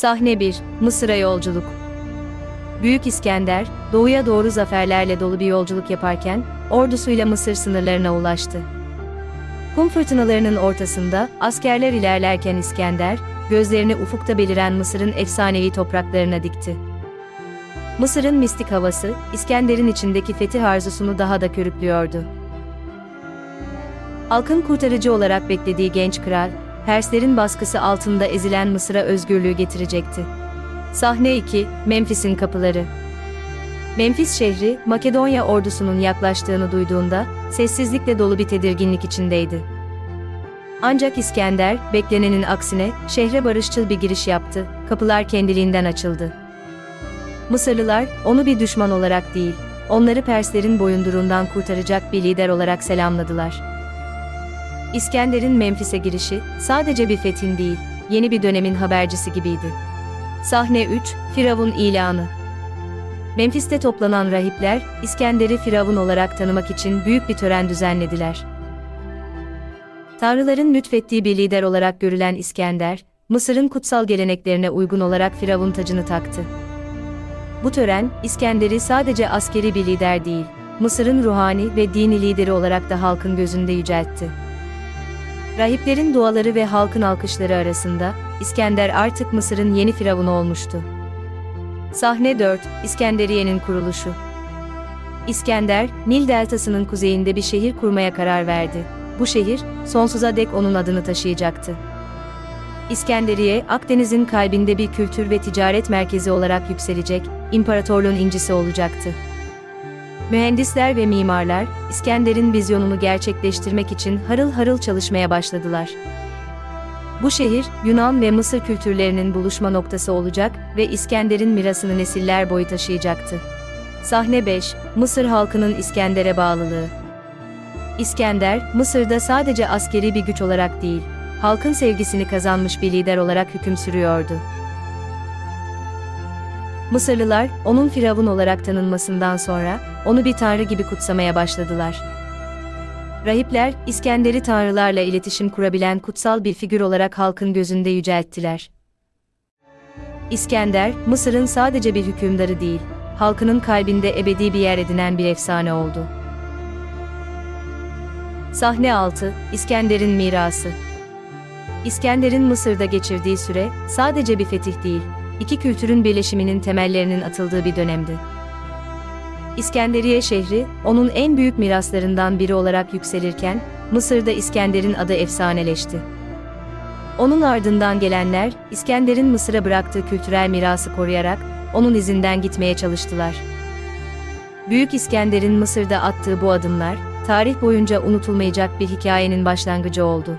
Sahne 1, Mısır'a yolculuk. Büyük İskender, doğuya doğru zaferlerle dolu bir yolculuk yaparken, ordusuyla Mısır sınırlarına ulaştı. Kum fırtınalarının ortasında, askerler ilerlerken İskender, gözlerini ufukta beliren Mısır'ın efsanevi topraklarına dikti. Mısır'ın mistik havası, İskender'in içindeki fetih arzusunu daha da körüklüyordu. Halkın kurtarıcı olarak beklediği genç kral, Perslerin baskısı altında ezilen Mısır'a özgürlüğü getirecekti. Sahne 2, Memphis'in kapıları. Memphis şehri, Makedonya ordusunun yaklaştığını duyduğunda, sessizlikle dolu bir tedirginlik içindeydi. Ancak İskender, beklenenin aksine, şehre barışçıl bir giriş yaptı, kapılar kendiliğinden açıldı. Mısırlılar, onu bir düşman olarak değil, onları Perslerin boyunduruğundan kurtaracak bir lider olarak selamladılar. İskender'in Memphis'e girişi, sadece bir fethin değil, yeni bir dönemin habercisi gibiydi. Sahne 3, Firavun ilanı. Memphis'te toplanan rahipler, İskender'i Firavun olarak tanımak için büyük bir tören düzenlediler. Tanrıların lütfettiği bir lider olarak görülen İskender, Mısır'ın kutsal geleneklerine uygun olarak Firavun tacını taktı. Bu tören, İskender'i sadece askeri bir lider değil, Mısır'ın ruhani ve dini lideri olarak da halkın gözünde yüceltti. Rahiplerin duaları ve halkın alkışları arasında, İskender artık Mısır'ın yeni firavunu olmuştu. Sahne 4, İskenderiye'nin kuruluşu. İskender, Nil deltasının kuzeyinde bir şehir kurmaya karar verdi. Bu şehir, sonsuza dek onun adını taşıyacaktı. İskenderiye, Akdeniz'in kalbinde bir kültür ve ticaret merkezi olarak yükselecek, imparatorluğun incisi olacaktı. Mühendisler ve mimarlar, İskender'in vizyonunu gerçekleştirmek için harıl harıl çalışmaya başladılar. Bu şehir, Yunan ve Mısır kültürlerinin buluşma noktası olacak ve İskender'in mirasını nesiller boyu taşıyacaktı. Sahne 5, Mısır halkının İskender'e bağlılığı. İskender, Mısır'da sadece askeri bir güç olarak değil, halkın sevgisini kazanmış bir lider olarak hüküm sürüyordu. Mısırlılar, onun firavun olarak tanınmasından sonra, onu bir tanrı gibi kutsamaya başladılar. Rahipler, İskender'i tanrılarla iletişim kurabilen kutsal bir figür olarak halkın gözünde yücelttiler. İskender, Mısır'ın sadece bir hükümdarı değil, halkının kalbinde ebedi bir yer edinen bir efsane oldu. Sahne 6, İskender'in mirası. İskender'in Mısır'da geçirdiği süre, sadece bir fetih değil, iki kültürün birleşiminin temellerinin atıldığı bir dönemdi. İskenderiye şehri, onun en büyük miraslarından biri olarak yükselirken, Mısır'da İskender'in adı efsaneleşti. Onun ardından gelenler, İskender'in Mısır'a bıraktığı kültürel mirası koruyarak, onun izinden gitmeye çalıştılar. Büyük İskender'in Mısır'da attığı bu adımlar, tarih boyunca unutulmayacak bir hikayenin başlangıcı oldu.